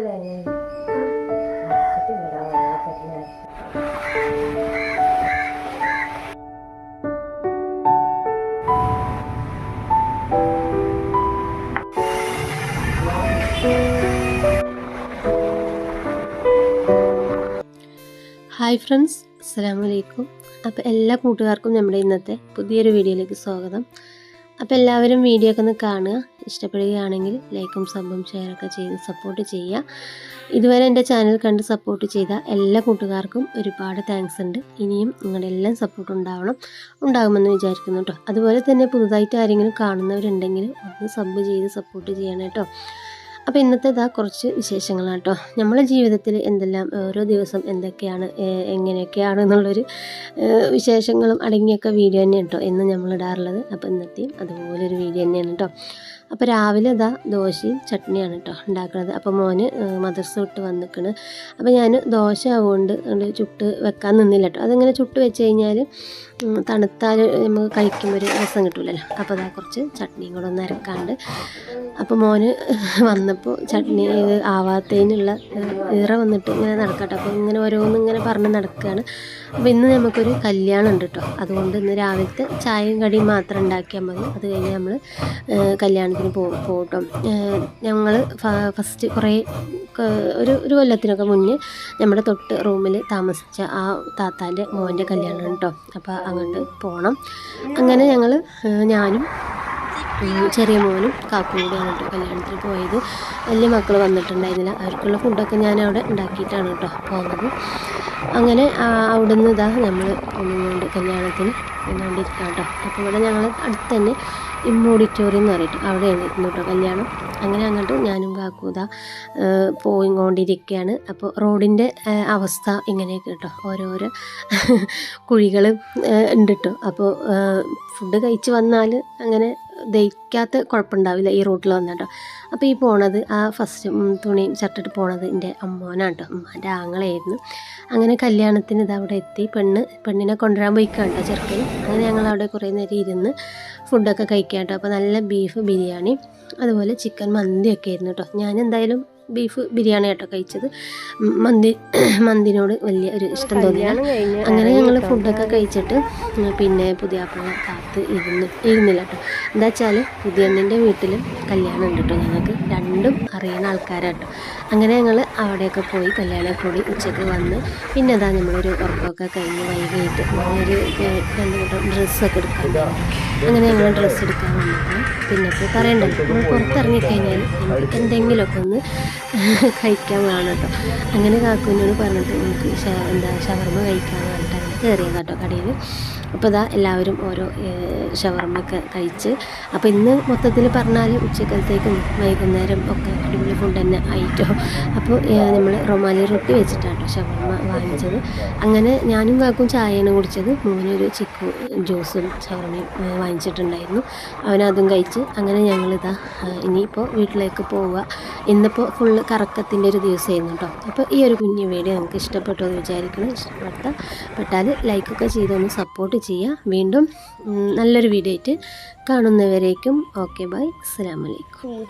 Hi friends അസ്സാം വലൈക്കും അപ്പോൾ എല്ലാ കൂട്ടുകാർക്കും നമ്മുടെ ഇന്നത്തെ പുതിയൊരു വീഡിയോയിലേക്ക് സ്വാഗതം. അപ്പോൾ എല്ലാവരും വീഡിയോ ഒക്കെ ഒന്ന് കാണുക. ഇഷ്ടപ്പെടുകയാണെങ്കിൽ ലൈക്കും സബും ഷെയറൊക്കെ ചെയ്ത് സപ്പോർട്ട് ചെയ്യുക. ഇതുവരെ എന്റെ ചാനൽ കണ്ട് സപ്പോർട്ട് ചെയ്ത എല്ലാ കൂട്ടുകാർക്കും ഒരുപാട് താങ്ക്സ് ഉണ്ട്. ഇനിയും നിങ്ങളുടെ എല്ലാം സപ്പോർട്ട് ഉണ്ടാവണം ഉണ്ടാകുമെന്ന് വിചാരിക്കുന്നു കേട്ടോ അതുപോലെ തന്നെ പുതുതായിട്ട് ആരെങ്കിലും കാണുന്നവരുണ്ടെങ്കിൽ ഒന്ന് സബ് ചെയ്ത് സപ്പോർട്ട് ചെയ്യണം കേട്ടോ അപ്പോൾ ഇന്നത്തെ ഇതാ കുറച്ച് വിശേഷങ്ങളാണ് കേട്ടോ നമ്മളെ ജീവിതത്തിൽ എന്തെല്ലാം ഓരോ ദിവസം എന്തൊക്കെയാണ് എങ്ങനെയൊക്കെയാണ് എന്നുള്ളൊരു വിശേഷങ്ങളും അടങ്ങിയൊക്കെ വീഡിയോ തന്നെയാണ് കേട്ടോ എന്ന് നമ്മൾ ഇടാറുള്ളത്. അപ്പോൾ ഇന്നത്തെയും അതുപോലെ ഒരു വീഡിയോ തന്നെയാണ് കേട്ടോ അപ്പോൾ രാവിലെ ഇതാ ദോശയും ചട്നിയാണ് കേട്ടോ ഉണ്ടാക്കുന്നത് അപ്പോൾ മോന് മദർസ് വിട്ട് വന്നിക്കണ്. അപ്പോൾ ഞാൻ ദോശ ആവുകൊണ്ട് ചുട്ട് വെക്കാൻ നിന്നില്ല കേട്ടോ അതിങ്ങനെ ചുട്ട് വെച്ച് കഴിഞ്ഞാൽ തണുത്താൽ നമുക്ക് കഴിക്കുമ്പോൾ ഒരു രസം കിട്ടില്ലല്ലോ അപ്പോൾ അതാ കുറച്ച് ചട്നിയും കൂടെ ഒന്ന് അരക്കാണ്ട്. അപ്പോൾ മോന് വന്നപ്പോൾ ചട്നി ആവാത്തതിനുള്ള ഇറ വന്നിട്ട് ഇങ്ങനെ നടക്കട്ടെ. അപ്പോൾ ഇങ്ങനെ ഓരോന്നും ഇങ്ങനെ പറഞ്ഞ് നടക്കുകയാണ് അപ്പോൾ ഇന്ന് നമുക്കൊരു കല്യാണം ഉണ്ട് കേട്ടോ അതുകൊണ്ട് ഇന്ന് രാവിലത്തെ ചായയും കടിയും മാത്രം ഉണ്ടാക്കിയാൽ മതി. അത് കഴിഞ്ഞ് നമ്മൾ കല്യാണത്തിന് പോകും പോകട്ടോ ഞങ്ങൾ ഫസ്റ്റ് കുറേ ഒരു ഒരു കൊല്ലത്തിനൊക്കെ മുന്നേ നമ്മുടെ തൊട്ട് റൂമിൽ താമസിച്ച ആ താത്താന്റെ മോന്റെ കല്യാണം കേട്ടോ അപ്പോൾ അങ്ങോട്ട് പോകണം അങ്ങനെ ഞങ്ങൾ ഞാനും ചെറിയ മോനും കാക്കും കൂടിയാണ് കേട്ടോ കല്യാണത്തിന് പോയത്. വലിയ മക്കൾ വന്നിട്ടുണ്ടായിരുന്നില്ല. അവർക്കുള്ള ഫുഡൊക്കെ ഞാൻ അവിടെ ഉണ്ടാക്കിയിട്ടാണ് കേട്ടോ പോകുന്നത് അങ്ങനെ അവിടെ നിന്ന് ഇതാ നമ്മൾ കല്യാണത്തിന് വന്നുകൊണ്ടിരിക്കാം കേട്ടോ അപ്പോൾ ഇവിടെ ഞങ്ങൾ അടുത്ത് തന്നെ ഇമ്മ ഓഡിറ്റോറിയം എന്ന് പറയട്ടെ അവിടെയാണ് ഇരുന്നു കേട്ടോ കല്യാണം. അങ്ങനെ അങ്ങോട്ട് ഞാനും കാക്കൂത പോയി പോയിക്കൊണ്ടിരിക്കുകയാണ്. അപ്പോൾ റോഡിന്റെ അവസ്ഥ ഇങ്ങനെയൊക്കെ കേട്ടോ. ഓരോരോ കുഴികൾ ഉണ്ട് കേട്ടോ. അപ്പോൾ ഫുഡ് കഴിച്ച് വന്നാൽ അങ്ങനെ ദഹിക്കാത്ത കുഴപ്പമുണ്ടാവില്ല ഈ റൂട്ടിൽ വന്നിട്ടോ. അപ്പോൾ ഈ പോണത് ആ ഫസ്റ്റ് തുണിയും ഷർട്ടിട്ട് പോണത് എന്റെ അമ്മോനാണ് കേട്ടോ അമ്മേന്റെ ആങ്ങളായിരുന്നു. അങ്ങനെ കല്യാണത്തിന് ഇത് അവിടെ എത്തി. പെണ്ണ് പെണ്ണിനെ കൊണ്ടുവരാൻ പോയി കേട്ടോ ചെറുക്കൻ. അങ്ങനെ ഞങ്ങൾ അവിടെ കുറേ നേരം ഇരുന്ന് ഫുഡൊക്കെ കഴിക്കാം കേട്ടോ അപ്പോൾ നല്ല ബീഫ് ബിരിയാണി അതുപോലെ ചിക്കൻ മന്തിയൊക്കെ ആയിരുന്നു കേട്ടോ ഞാൻ എന്തായാലും ബീഫ് ബിരിയാണി ആട്ടോ കഴിച്ചത് മന്തി മന്തിനോട് വലിയ ഒരു ഇഷ്ടം തോന്നിയാണ് അങ്ങനെ ഞങ്ങൾ ഫുഡൊക്കെ കഴിച്ചിട്ട് പിന്നെ പുതിയ പുതിയാപ്പിള കാത്ത് ഇരുന്ന് ഇരുന്നില്ല കേട്ടോ എന്താ വെച്ചാൽ പുതിയണ്ണിന്റെ വീട്ടിൽ കല്യാണം ഉണ്ട് കേട്ടോ ഞങ്ങൾക്ക് രണ്ടും അറിയുന്ന ആൾക്കാരാട്ടോ അങ്ങനെ ഞങ്ങൾ അവിടെയൊക്കെ പോയി കല്യാണം കൂടി ഉച്ചയ്ക്ക് വന്ന് പിന്നെ അതാ നമ്മളൊരു ഉറക്കമൊക്കെ കഴിഞ്ഞ് വൈകിട്ട് ഒരു രണ്ട് കൂട്ടം ഡ്രസ്സൊക്കെ എടുക്കാൻ അങ്ങനെ ഞങ്ങൾ ഡ്രസ്സ് എടുക്കാൻ വന്നപ്പോൾ പിന്നെ പറയണ്ടല്ലോ നമ്മൾ പുറത്തിറങ്ങി കഴിഞ്ഞാൽ എനിക്ക് എന്തെങ്കിലുമൊക്കെ ഒന്ന് കഴിക്കാൻ വേണം കേട്ടോ അങ്ങനെ കാക്കുവിനോട് പറഞ്ഞിട്ട് എനിക്ക് എന്താ ഷവർമ്മ കഴിക്കാൻ അങ്ങനെ കയറിയത് കേട്ടോ കടയിൽ അപ്പോൾ ഇതാ എല്ലാവരും ഓരോ ഷവർമ്മയൊക്കെ കഴിച്ച്. അപ്പോൾ ഇന്ന് മൊത്തത്തിൽ പറഞ്ഞാൽ ഉച്ചക്കലത്തേക്കും വൈകുന്നേരം ഒക്കെ അടിപൊളി ഫുഡ് തന്നെ ആയിട്ടോ. അപ്പോൾ നമ്മൾ റൊമാലി റൊട്ടി വെച്ചിട്ടാണ് ഷവർമ്മ വാങ്ങിച്ചത്. അങ്ങനെ ഞാനും കാക്കും ചായയാണ് കുടിച്ചത്. മോനൊരു ചിക്കു ജ്യൂസും ഷവർമ്മയും വാങ്ങിച്ചിട്ടുണ്ടായിരുന്നു. അവനതും കഴിച്ച് അങ്ങനെ ഞങ്ങളിതാ ഇനിയിപ്പോൾ വീട്ടിലേക്ക് പോവുക. ഇന്നിപ്പോൾ ഫുള്ള് കറക്കത്തിന്റെ ഒരു ദിവസമായിരുന്നു കേട്ടോ അപ്പോൾ ഈ ഒരു കുഞ്ഞു വീഡിയോ നമുക്ക് ഇഷ്ടപ്പെട്ടു എന്ന് വിചാരിക്കണം ഇഷ്ടപ്പെട്ട പെട്ടാൽ ലൈക്കൊക്കെ ചെയ്തൊന്ന് സപ്പോർട്ട് ചെയ്യുക. വീണ്ടും നല്ലൊരു വീഡിയോ ആയിട്ട് കാണുന്നവരേക്കും ഓക്കെ ബൈ അസ്സലാമലൈക്കും